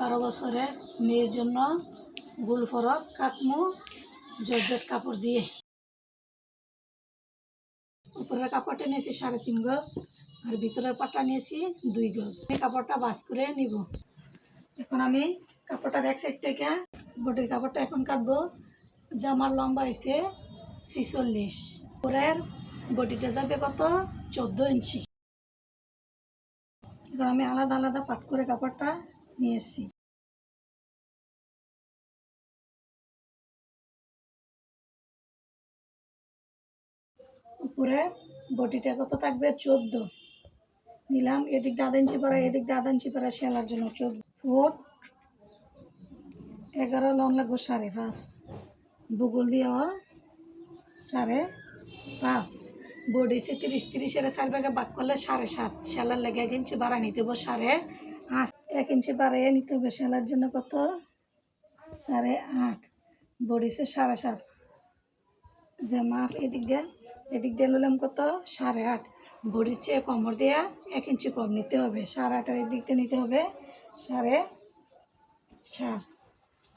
বারো বছরের মেয়ের জন্য গুল ফরক, কাটমু, জর্জেট কাপড় দিয়ে। উপরের কাপড়টা নিয়েছি সাড়ে তিন গজ, আর ভিতরের পাটটা নিয়েছি দুই গজ। এই কাপড়টা বাস করে নিব। এখন আমি কাপড়টা এক সাইড থেকে বডির কাপড়টা এখন কাটবো। জামার লম্বা হয়েছে ছিচল্লিশ। উপরের বডিটা যাবে কত? চোদ্দ ইঞ্চি। এখন আমি আলাদা আলাদা পাট করে কাপড়টা নিয়ে এসেছি উপরে বটিটা কত থাকবে? চোদ্দ। নিলাম এদিক দিয়ে আধা ইঞ্চি পারা এদিক দিয়ে আধা ইঞ্চি পারা সেলার জন্য চোদ্দ। ফুট এগারো লং লাগবে সাড়ে পাঁচ। বুগুল দিয়েও সাড়ে পাঁচ। বডি সে তিরিশ তিরিশের চার ভাগে বাক করলে সাড়ে সাত। সেলার লেগে এক ইঞ্চি বাড়া নিতে সাড়ে এক ইঞ্চি বাড়াইয়ে নিতে হবে সেলার জন্য কত? সাড়ে আট। বডি সে সাড়ে সাত। যে মাপ এদিক দিয়ে এদিক দিয়ে নিলাম কত? সাড়ে আট। বডির চেয়ে কমর দিয়ে এক ইঞ্চি কম নিতে হবে। সাড়ে আটের এদিক দিয়ে নিতে হবে, সাড়ে সাত।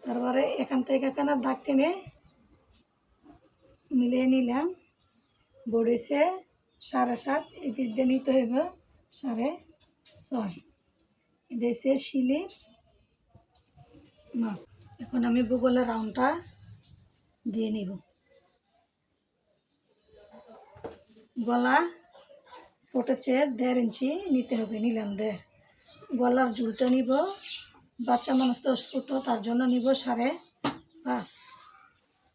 তারপরে এখান থেকে এখানে দাগ টেনে মিলিয়ে নিলাম। চেয়ে সাড়ে সাত এদিক দিয়ে নিতে হবে সাড়ে ছয়। হচ্ছে শিলির মাপ। এখন আমি ভূগোলের রাউন্ডটা দিয়ে নিব। গলা পটেছে দেড় ইঞ্চি নিতে হবে, নিলাম দেড় গলার ঝুলটা নিব, বাচ্চা মানুষ তো ছোট তার জন্য নিব সাড়ে পাঁচ।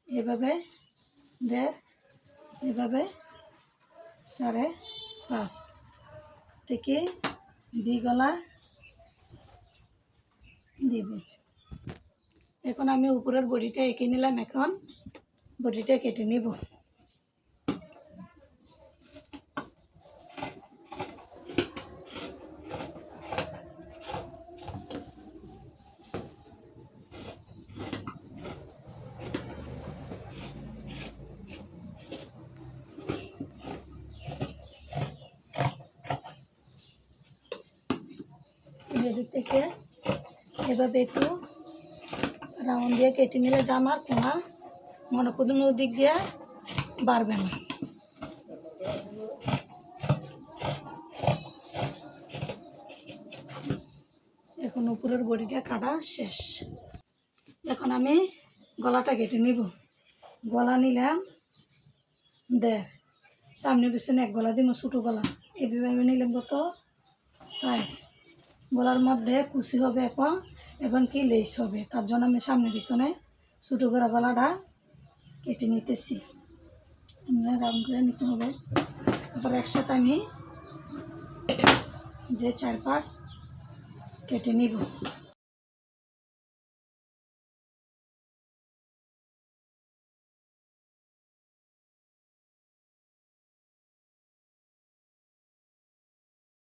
এভাবে দেড়, এভাবে সাড়ে পাঁচ। থেকে বি গলা দিব এখন আমি উপরের বডিটা এঁকে নিলাম এখন। বডিটা কেটে নিব এদিক থেকে এভাবে একটু রাউন্ড দিয়ে কেটে নিলে জামার কোনা মনে করুন ওদিক দিয়ে বাড়বে না। এখন উপরের বডিটা কাটা শেষ। এখন আমি গলাটা কেটে নিব। গলা নিলাম দেড় সামনে পিছনে এক গলা দিব ছোটো গলা। এভাবে নিলাম কত? সাইড। গলার মধ্যে কুচি হবে এখন এবং কি লেস হবে? তার জন্য আমি সামনে পিছনে ছোটো করে গলাটা কেটে নিতেছি। রাউন্ড করে নিতে হবে। তারপর একসাথে আমি যে চার পাট কেটে নিব।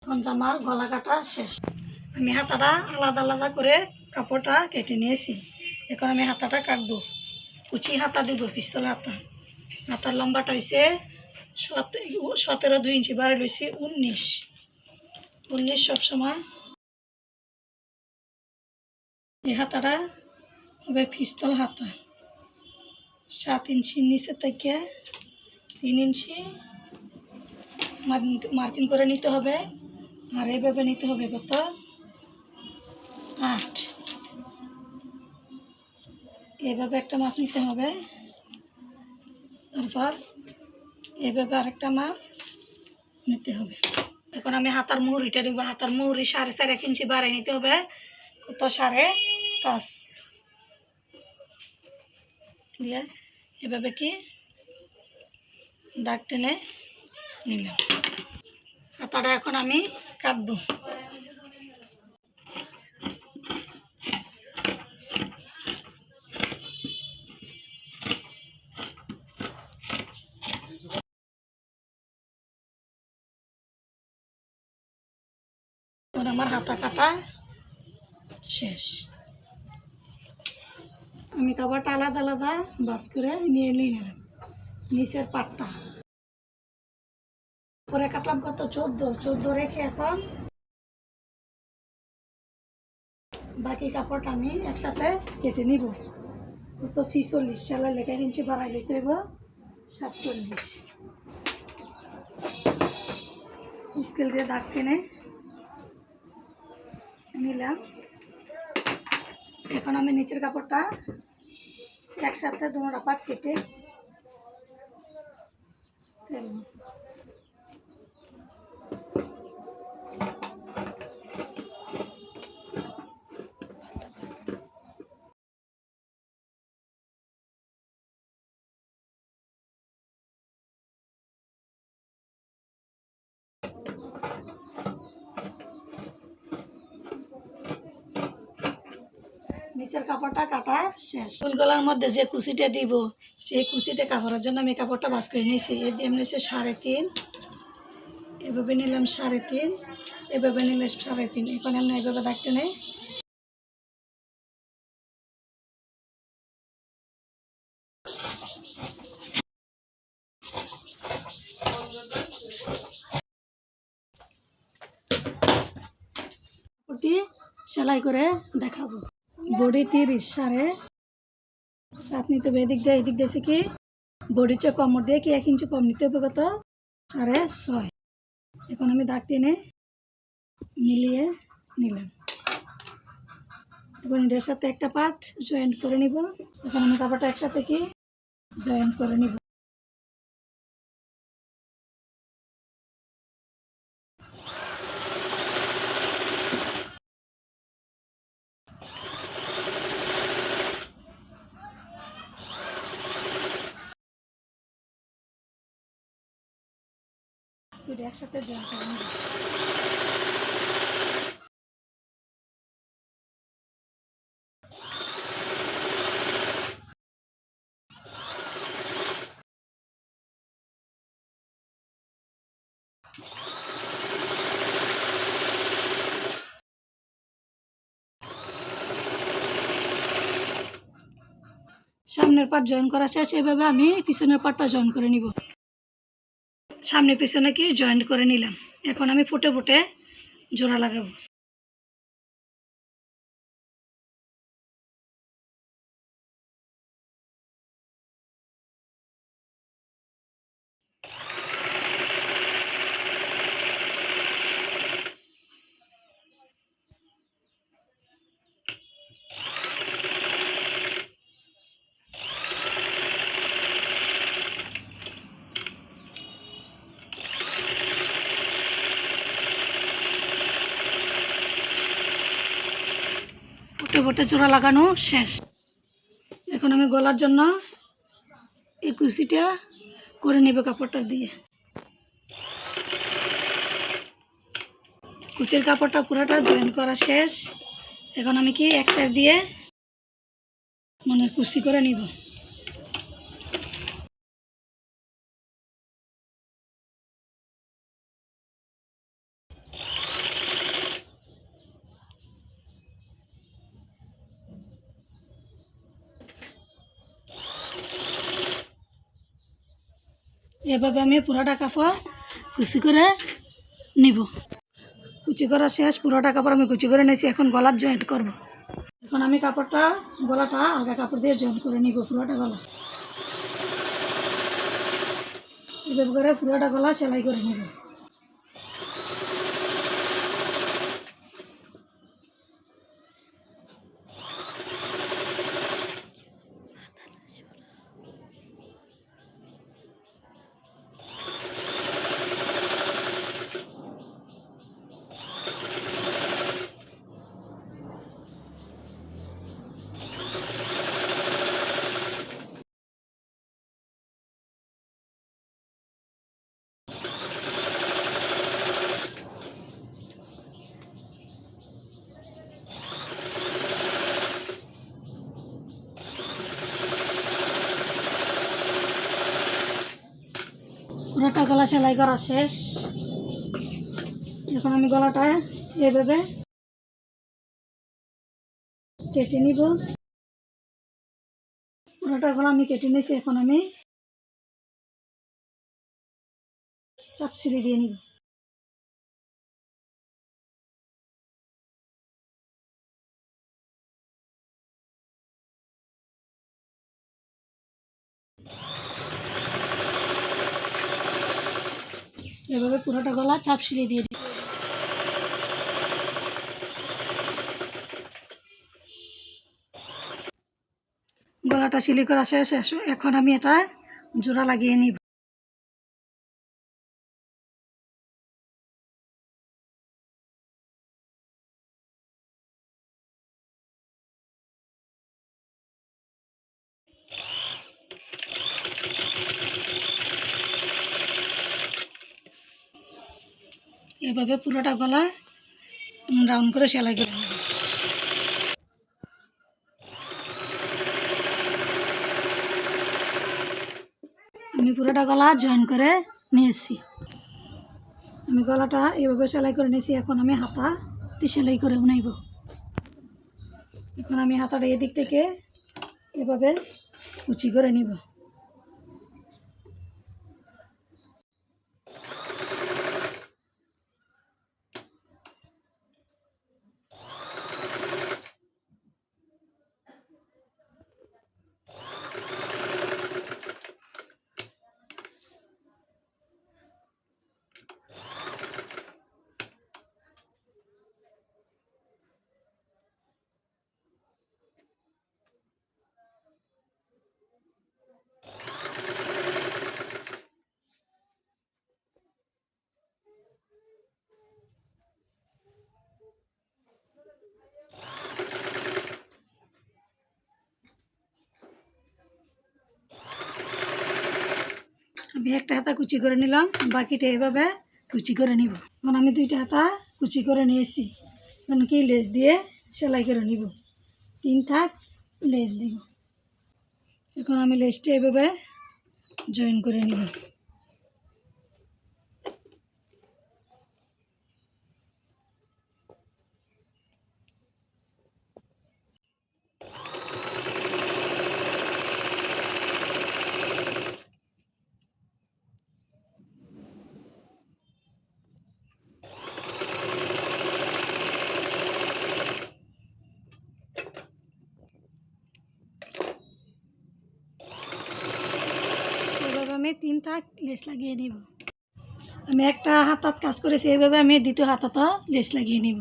এখন জামার গলা কাটা শেষ। আমি হাতাটা আলাদা আলাদা করে কাপড়টা কেটে নিয়েছি। এখন আমি হাতাটা কাটবো। কুচি হাতা দিব, পিস্তল হাতা। হাতার লম্বাটা হয়েছে সতেরো দুই ইঞ্চি, বাড়ি লইছি উনিশ। উনিশ সবসময়। এই হাতাটা হবে পিস্তল হাতা। সাত ইঞ্চি নিচে থেকে তিন ইঞ্চি মার্কিং করে নিতে হবে। আর এইভাবে নিতে হবে কত? আট। এভাবে একটা মাপ নিতে হবে। তারপর এভাবে আরেকটা মাপ নিতে হবে। এখন আমি হাতার মুহুরিটা নিব। হাতার মুহুরি সাড়ে চার, এক ইঞ্চি বাড়াই নিতে হবে। কত? সাড়ে পাঁচ। দিয়ে এভাবে কি? দাগ টেনে নিলাম। হাতাটা এখন আমি কাটবো। আমার হাতা কাটা শেষ। আমি কাপড়টা আলাদা আলাদা বাস করে নিয়ে নিলাম, নিচের পাটটা। পরে কাটলাম কত? চোদ্দ। চোদ্দ রেখে এখন বাকি কাপড়টা আমি একসাথে কেটে নিব। তো ছিচল্লিশ সেলাই লেখা কিনছি বাড়াই লইতে হইব, সাতচল্লিশ। স্কেল দিয়ে দাগ টেনে নিলাম। এখন আমি নিচের কাপড়টা একসাথে দুটা পাট কেটে ফেলব নিচের কাপড়টা কাটা শেষ। ফুলগলার মধ্যে যে কুচিটা দিব সেই কুচিটা কাপড়ের জন্য আমি কাপড়টা বাস করে নিয়েছি। এ দিয়ে নিয়েছি সাড়ে তিন। এভাবে নিলাম সাড়ে তিন। এভাবে নিলে সাড়ে তিন। এখন এমনি এভাবে দেখতে নেই। সেলাই করে দেখাবো। বডি তিরিশ সাড়ে সাত নিতে হবে এদিক দিয়ে এদিক দিয়েছে কি বডি চেয়ে কমর দিয়ে কি এক ইঞ্চি কম নিতে হবে কত? সাড়ে ছয়। এখন আমি দাগ টেনে মিলিয়ে নিলাম। এখন এটার সাথে একটা পার্ট জয়েন্ট করে নিব। এখন আমি কাপড়টা একসাথে কি? জয়েন্ট করে নিব। দুটো একসাথে জয়েন্ট করে নিব। সামনের পার্ট জয়েন করা শেষ, এভাবে আমি পিছনের পার্টটা জয়েন করে নিব। সামনে পিছনে কি জয়েন্ট করে নিলাম। এখন আমি ফুটে ফুটে জোড়া লাগাবো। ফুটে চূড়া লাগানো শেষ। এখন আমি গলার জন্য এই কুচিটা করে নেবে কাপড়টা দিয়ে। কুচির কাপড়টা পুরোটা জয়েন করা শেষ। এখন আমি কি এক দিয়ে মানে কুচি করে নিব। এভাবে আমি পুরোটা কাপড় কুচি করে নিব। কুচি করা শেষ পুরোটা কাপড় আমি কুচি করে নিয়েছি এখন গলার জয়েন্ট করব। এখন আমি কাপড়টা, গলাটা আলগা কাপড় দিয়ে জয়েন্ট করে নিব পুরোটা গলা। এভাবে করে পুরোটা গলা সেলাই করে নিব। পুরোটা গলা সেলাই করা শেষ। এখন আমি গলাটা এভাবে কেটে নিব। পুরোটা গলা আমি কেটে নিয়েছি, এখন আমি চাপসিলি দিয়ে নিব। এভাবে পুরোটা গলা চাপ সিলিয়ে দিয়ে দিই। গলাটা সিলি করা শেষ এখন আমি এটা জোড়া লাগিয়ে নিব। এভাবে পুরোটা গলা রাউন্ড করে সেলাই করে নেব আমি পুরোটা গলা জয়েন করে নিয়েছি। আমি গলাটা এভাবে সেলাই করে নিয়েছি, এখন আমি হাতাটি সেলাই করে নেব এখন আমি হাতাটা এদিক থেকে এভাবে কুচি করে নিব। আমি একটা হাতা কুচি করে নিলাম, বাকিটা এভাবে কুচি করে নিব। মানে আমি দুইটা হাতা কুচি করে নিয়েছি। এখন কি লেস দিয়ে সেলাই করে নিব। তিন থাক লেস দিব। এখন আমি লেসটা এভাবে জয়েন করে নিব এভাবে আমি তিন থাক লেস লাগিয়ে নিব। আমি একটা হাতাত কাজ করেছি, এইভাবে আমি দ্বিতীয় হাতাত লেস লাগিয়ে নিব।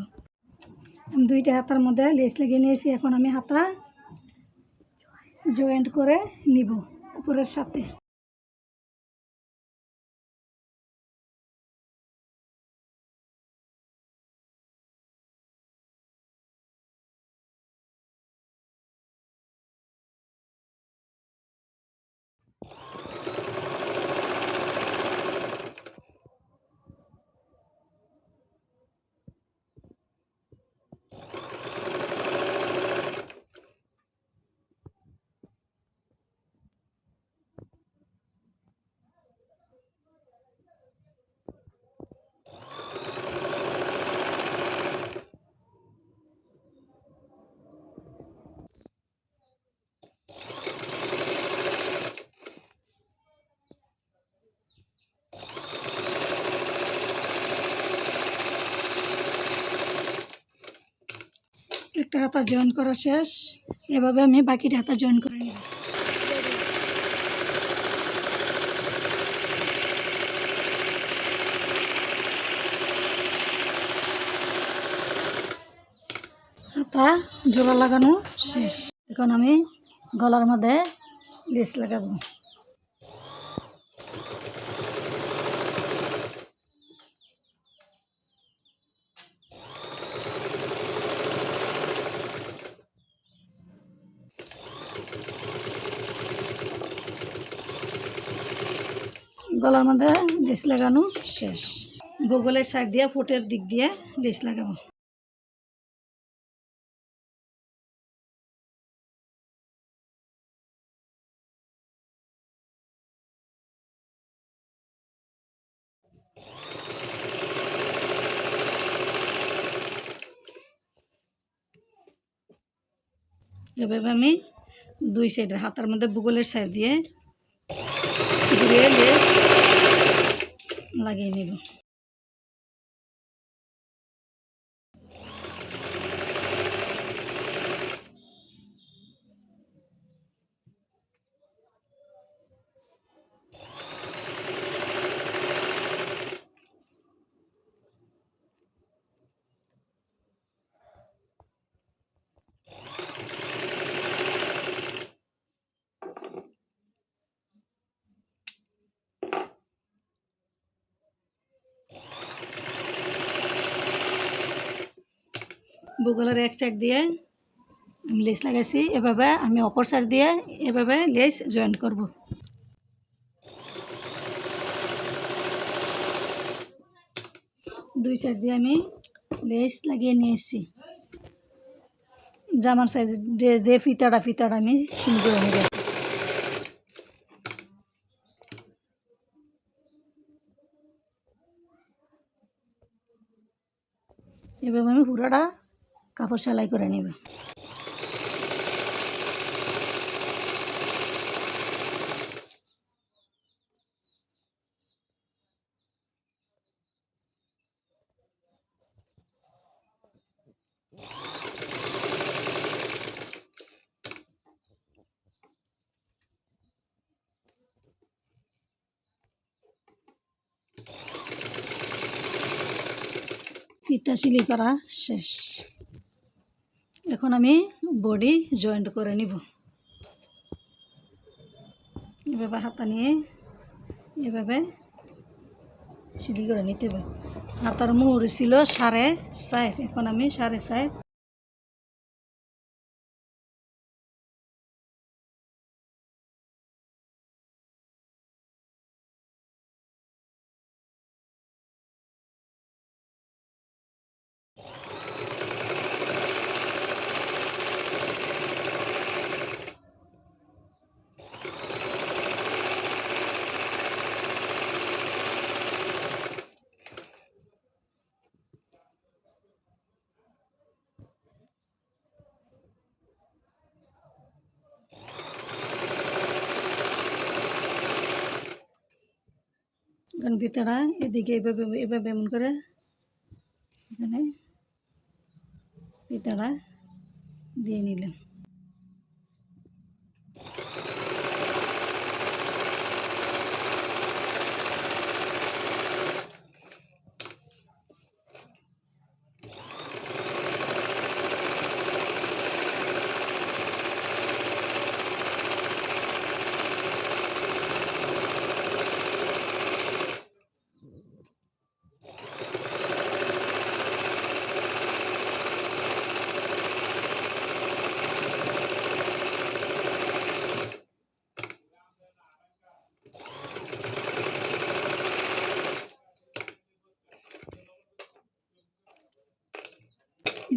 আমি দুইটা হাতার মধ্যে লেস লাগিয়ে নিয়েছি, এখন আমি হাতা জয়েন্ট করে নিব, উপরের সাথে। একটা হাতা জয়েন করা শেষ। এভাবে আমি বাকিটা হাতা জয়েন করে নিব হাতা জোড়া লাগানো শেষ। এখন আমি গলার মধ্যে লেস লাগাবো। গলার মধ্যে লেস লাগানো শেষ। বগলের সাইড দিয়ে, ফুটের দিক দিয়ে লেস লাগাবো। এভাবে আমি দুই সাইডের হাতার মধ্যে বুগলের সাইড দিয়ে ঘুরিয়ে লাগিয়ে নেব। বুগলের এক সাইড দিয়ে আমি লেস লাগাইছি, এভাবে আমি অপর সাইড দিয়ে এভাবে লেস জয়েন করব। দুই সাইড দিয়ে আমি লেস লাগিয়ে নিয়ে এসেছি জামার সাইজ যে ফিতাটা ফিতাটা আমি সিল করে নিয়ে এভাবে আমি পুরোটা কাপড় সেলাই করে নেব। ফিতা সিলি করা শেষ। এখন আমি বডি জয়েন্ট করে নিব। এভাবে হাতা নিয়ে এভাবে সিলি করে নিতে হবে। হাতার মুহুরি ছিল সাড়ে চার, এখন আমি সাড়ে চার। এখন ভিতরা এদিকে এভাবে এভাবে এমন করে এখানে ভিতরা দিয়ে নিলাম।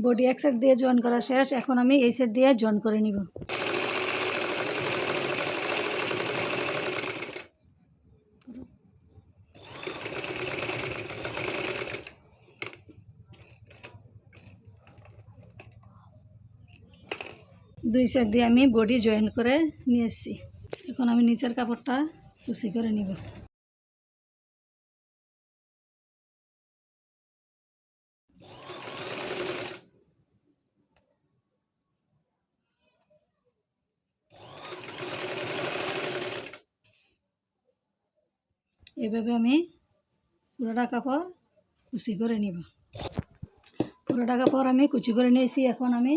বডি এক সাইড দিয়ে জয়েন করা শেষ। এখন আমি এই সাইড দিয়ে জয়েন করে নিব। দুই সাইড দিয়ে আমি বডি জয়েন করে নিয়ে এসেছি। এখন আমি নিচের কাপড়টা কুচি করে নিব। এভাবে আমি পুরোটা কাপড় কুচি করে নিব। পুরোটা কাপড় আমি কুচি করে নিয়েছি। এখন আমি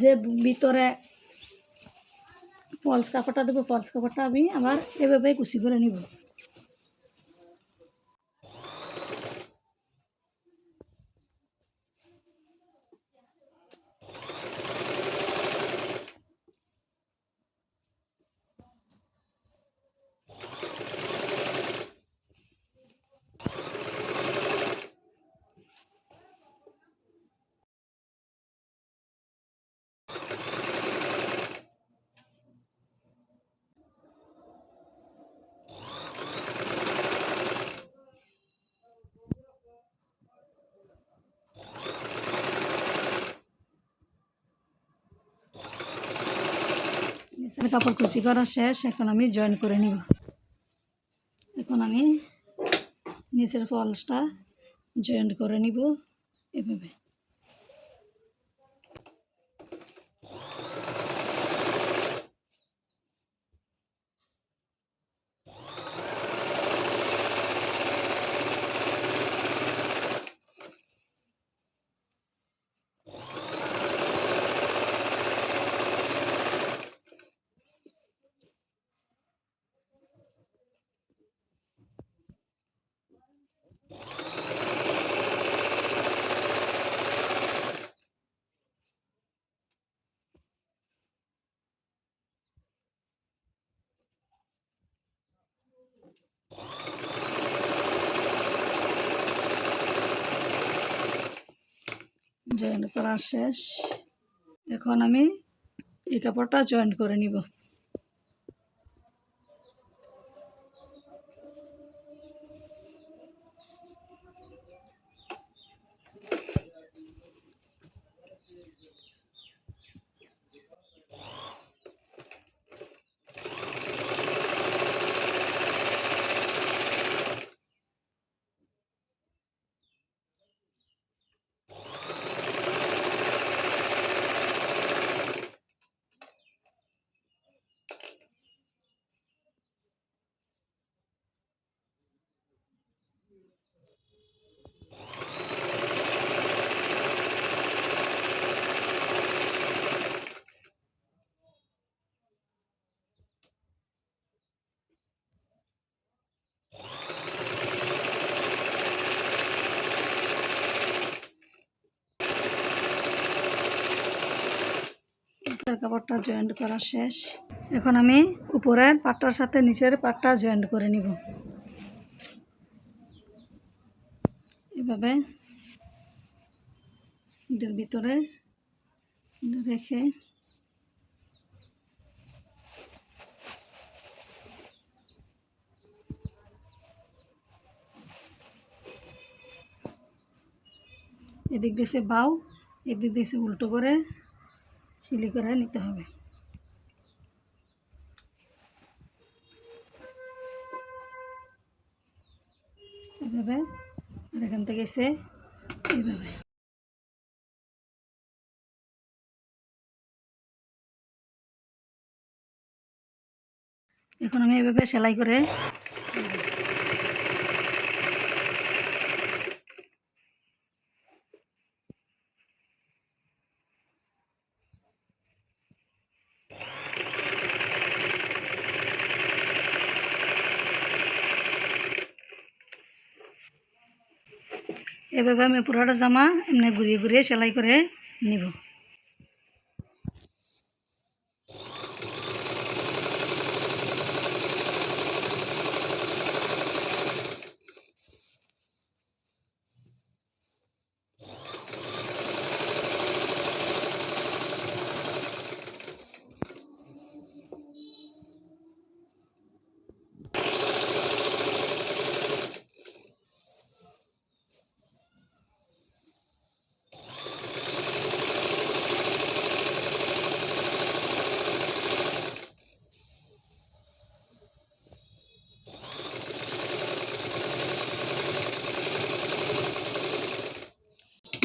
যে ভিতরে পলস কাপড়টা দেবো, পলস কাপড়টা আমি আবার এভাবে কুচি করে নিব নিচের কাপড় কুচি করা শেষ, এখন আমি জয়েন করে নিব। এখন আমি নিচের ফলসটা জয়েন করে নিব এভাবে। জয়েন্ট করা শেষ। এখন আমি এই কাপড়টা জয়েন্ট করে নিব নিচের কাপড়টা জয়েন্ট করা শেষ। এখন আমি উপরের পাটটার সাথে নিচের পাটটা জয়েন্ট করে নিব। এভাবে ভিতরে রেখে এদিক দিয়েছে বাউ, এদিক দিয়েছে উল্টো করে সিলি করে নিতে হবে। এভাবে, আর এখান থেকে এসে এইভাবে। এখন আমি এভাবে সেলাই করে এভাবে আমি পুরোটা জামা এমনি ঘুরিয়ে ঘুরিয়ে সেলাই করে নিব।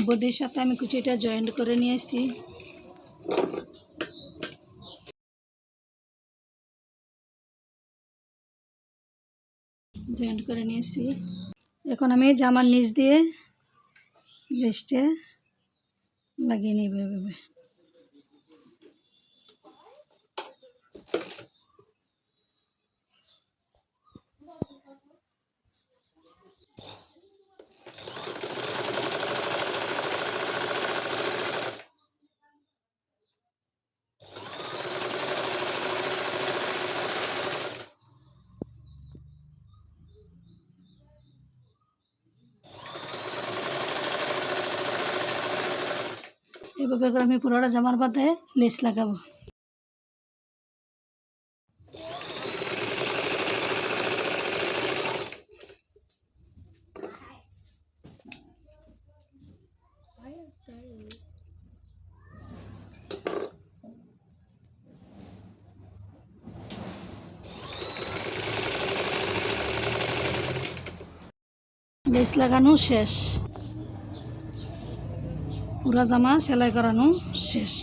বডির সাথে আমি কুচিটা জয়েন্ট করে নিয়ে এসেছি জয়েন্ট করে নিয়ে নিয়েছি এখন আমি জামার নিচ দিয়ে রেস্টে লাগিয়ে নিব এভাবে। এভাবে করে আমি পুরোটা জামার বাদে লেস লাগাবো? লেস লাগানো শেষ। পুরা জামা সেলাই করানো শেষ।